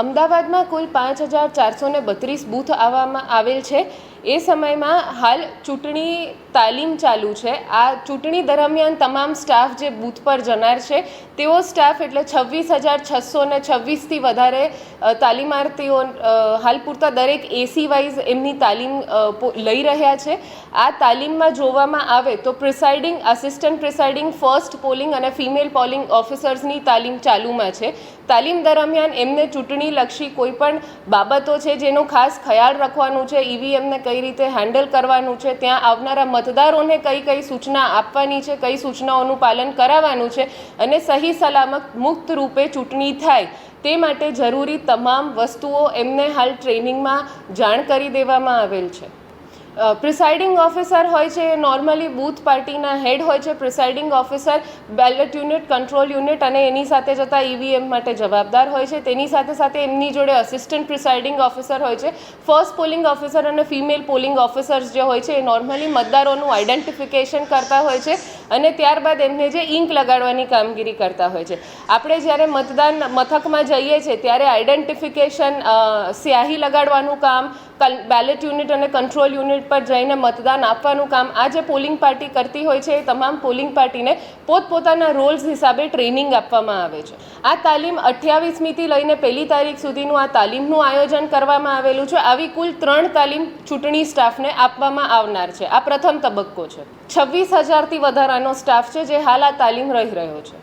અમદાવાદમાં કુલ પાંચ હજાર ચારસો ને બત્રીસ બૂથ આવવામાં આવેલ છે. એ સમયમાં હાલ ચૂંટણી તાલીમ ચાલુ છે. આ ચૂંટણી દરમિયાન તમામ સ્ટાફ જે બૂથ પર જનાર છે, તેઓ સ્ટાફ એટલે છવ્વીસ હજાર છસો ને છવ્વીસથી વધારે તાલીમાર્થીઓ હાલ પૂરતા દરેક એસી વાઇઝ એમની તાલીમ લઈ રહ્યા છે. આ તાલીમમાં જોવામાં આવે તો presiding assistant presiding first polling અને ફિમેલ પોલિંગ ઓફિસર્સની તાલીમ ચાલુમાં છે. તાલીમ દરમિયાન એમને ચૂંટણીલક્ષી કોઈ પણ બાબતો છે જેનો ખાસ ખ્યાલ રાખવાનું છે, ઈવીએમને કઈ રીતે હેન્ડલ કરવાનું છે, ત્યાં આવનારા મતદારોને કઈ કઈ સૂચના આપવાની છે, કઈ સૂચનાઓનું પાલન કરાવવાનું છે અને સહી સલામત મુક્ત રૂપે ચૂંટણી થાય તે માટે જરૂરી તમામ વસ્તુઓ એમને હાલ ટ્રેનિંગમાં જાણ કરી દેવામાં આવેલ છે. પ્રિસાઇડિંગ ઓફિસર હોય છે એ નોર્મલી બૂથ પાર્ટીના હેડ હોય છે presiding officer ballot unit control unit અને એની સાથે જતા ઈવીએમ માટે જવાબદાર હોય છે. તેની સાથે સાથે એમની જોડે અસિસ્ટન્ટ પ્રિસાઇડિંગ ઓફિસર હોય છે. ફર્સ્ટ પોલિંગ ઓફિસર અને ફિમેલ પોલિંગ ઓફિસર્સ જે હોય છે, એ નોર્મલી મતદારોનું આઈડેન્ટિફિકેશન કરતા હોય છે અને ત્યારબાદ એમને જે ઇંક લગાડવાની કામગીરી કરતા હોય છે. આપણે જ્યારે મતદાન મથકમાં જઈએ છીએ, ત્યારે આઈડેન્ટિફિકેશન સ્યાહી લગાડવાનું કામ બેલેટ યુનિટ અને કંટ્રોલ યુનિટ પર જઈને મતદાન આપવાનું કામ આ જે પોલિંગ પાર્ટી કરતી હોય છે, એ તમામ પોલિંગ પાર્ટીને પોતપોતાના રોલ્સ હિસાબે ટ્રેનિંગ આપવામાં આવે છે. આ તાલીમ અઠ્યાવીસમીથી લઈને પહેલી તારીખ સુધીનું આ તાલીમનું આયોજન કરવામાં આવેલું છે. આવી કુલ ત્રણ તાલીમ ચૂંટણી સ્ટાફને આપવામાં આવનાર છે. આ પ્રથમ તબક્કો છે. છવ્વીસ હજારથી વધારાનો સ્ટાફ છે જે હાલ આ તાલીમ રહી રહ્યો છે.